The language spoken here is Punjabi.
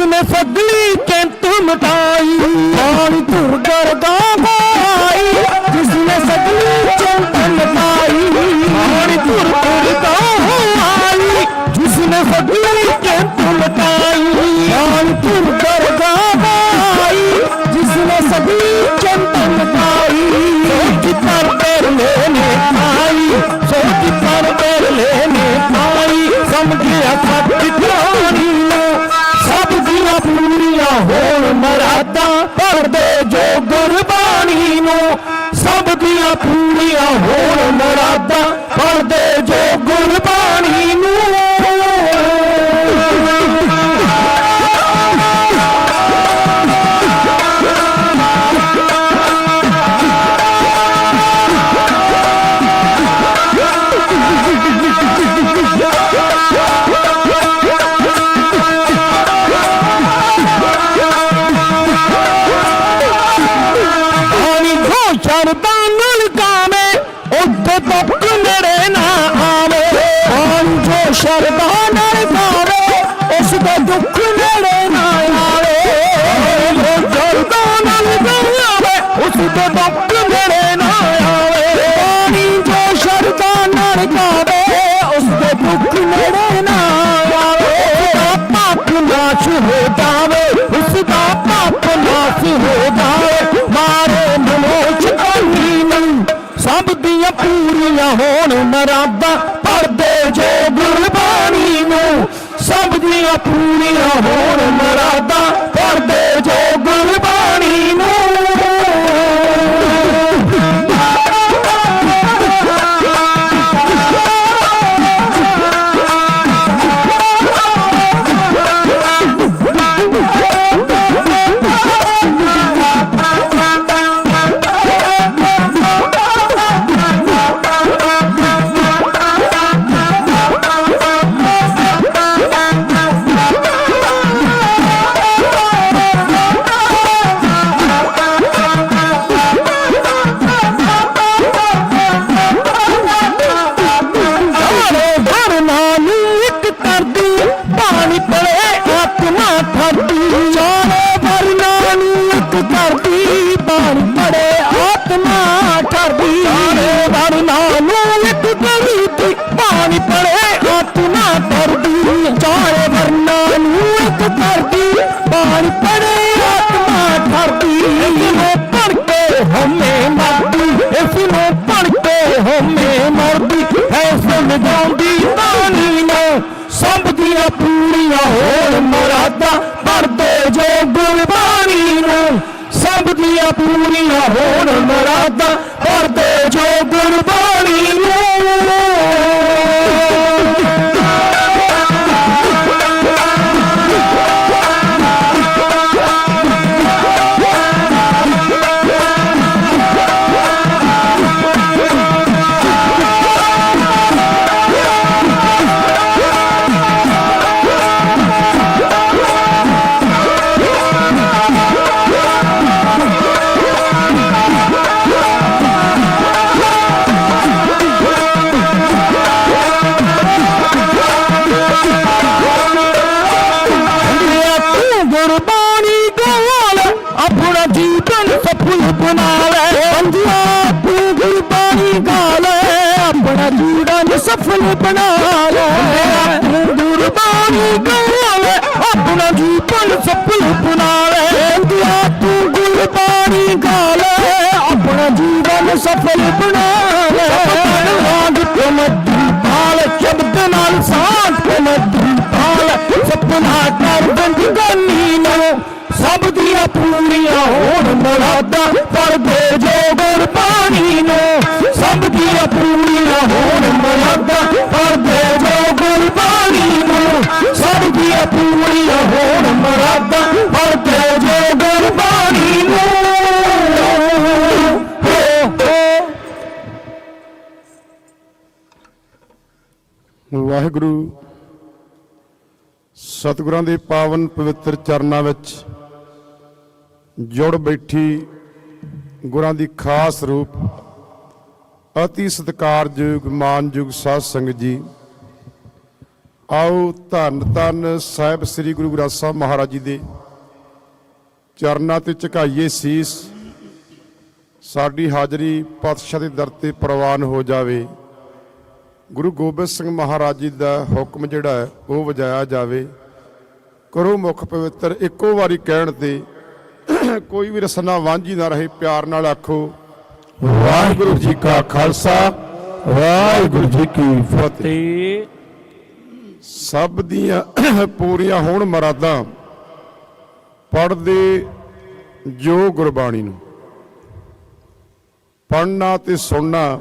जिसने सगली चिंत मिटाई पानी धुर गरगा ਮਰਾਦਾ ਪੜਦੇ ਜੋ ਗੁਰਬਾਣੀ ਨੂੰ ਸਭ ਦੀਆਂ ਪੂਰੀਆਂ ਹੋਣ ਮਰਾਦਾ ਪੜਦੇ ਜੋ ਗੁਰਬਾਣੀ ਪੂਰੀਆਂ ਹੋਣ ਮਰਾਦਾ ਪਰਦੇ ਜੋ ਗੁਰਬਾਣੀ ਨੂੰ ਸਭ ਦੀਆਂ ਪੂਰੀਆਂ ਹੋਣ ਮਰਾਦਾ ਪੜਦੇ ਜੋ ਗੁਰਬਾਣੀ ਨੂੰ ਸਭ ਦੀਆਂ ਪੂਰੀਆਂ ਹੋਣ ਮਰਾਦਾ ਗੁਰਬਾਣੀ ਗਾਲ ਆਪਣਾ ਜੀਵਨ ਸਫਲ ਬਣਾ ਲੈ ਤੂੰ ਗੁਰਬਾਣੀ ਗਾਲ ਆਪਣਾ ਜੀਵਨ ਸਫਲ ਬਣਾ ਲੈ ਬੰਦਿਆ ਤੂੰ ਗੁਰਬਾਣੀ ਗਾਲ ਆਪਣਾ ਜੀਵਨ ਸਫਲ ਬਣਾ ਲੈ। ਰਾਗ ਤੇ ਪਾਲ ਸ਼ਬਦ ਨਾਲ ਸਾਥ ਤੇ ਮੱਦੀ ਪਾਲ ਸਪਨਾ ਕਰ ਬੰਦਗਾਨੀ ਨੂੰ ਸਭ ਦੀਆਂ ਪੂਰੀਆਂ ਹੋਣ ਮਰਾਦਾ ਪੜਦੇ ਜੋ ਗੁਰਬਾਣੀ ਨੂੰ ਸਭ ਦੀਆਂ ਪੂਰੀਆਂ ਹੋਣ ਮਰਾਦਾ ਪੜਦੇ ਜੋ ਗੁਰਬਾਣੀ ਨੂੰ। ਸਭ ਦੀਆਂ ਪੂਰੀਆਂ ਹੋਣ ਮਰਾਦਾ ਪੜਦੇ ਜੋ ਗੁਰਬਾਣੀ ਨੂੰ। ਵਾਹਿਗੁਰੂ, ਸਤਿਗੁਰਾਂ ਦੇ ਪਾਵਨ ਪਵਿੱਤਰ ਚਰਨਾਂ ਵਿੱਚ ਜੁੜ ਬੈਠੀ ਗੁਰਾਂ ਦੀ ਖਾਸ ਰੂਪ ਅਤੀ ਸਤਿਕਾਰਯੋਗ ਮਾਨਯੋਗ ਸਾਧ ਸੰਗਤ ਜੀ। ਆਓ ਧੰਨ ਧੰਨ ਸਾਹਿਬ ਸ੍ਰੀ ਗੁਰੂ ਗ੍ਰੰਥ ਸਾਹਿਬ ਮਹਾਰਾਜ ਜੀ ਦੇ ਚਰਨਾਂ ਤੇ ਝੁਕਾਈਏ ਸੀਸ। ਸਾਡੀ ਹਾਜ਼ਰੀ ਪਾਤਸ਼ਾਹ ਦੇ ਦਰ ਤੇ ਪ੍ਰਵਾਨ ਹੋ ਜਾਵੇ। ਗੁਰੂ ਗੋਬਿੰਦ ਸਿੰਘ ਮਹਾਰਾਜ ਜੀ ਦਾ ਹੁਕਮ ਜਿਹੜਾ ਹੈ, ਉਹ ਵਜਾਇਆ ਜਾਵੇ। ਕਰੋ ਮੁਖ ਪਵਿੱਤਰ, ਇੱਕੋ ਵਾਰੀ ਕਹਿਣ ਤੇ ਕੋਈ ਵੀ ਰਸਨਾ ਵਾਂਝੀ ਨਾ ਰਹੇ, ਪਿਆਰ ਨਾਲ ਆਖੋ ਵਾਹਿਗੁਰੂ ਜੀ ਕਾ ਖਾਲਸਾ, ਵਾਹਿਗੁਰੂ ਜੀ ਕੀ ਫਤਿਹ। ਸਭ ਦੀਆਂ ਪੂਰੀਆਂ ਹੋਣ ਮਰਾਦਾਂ ਪੜ੍ਹਦੇ ਜੋ ਗੁਰਬਾਣੀ ਨੂੰ। ਪੜ੍ਹਨਾ ਤੇ ਸੁਣਨਾ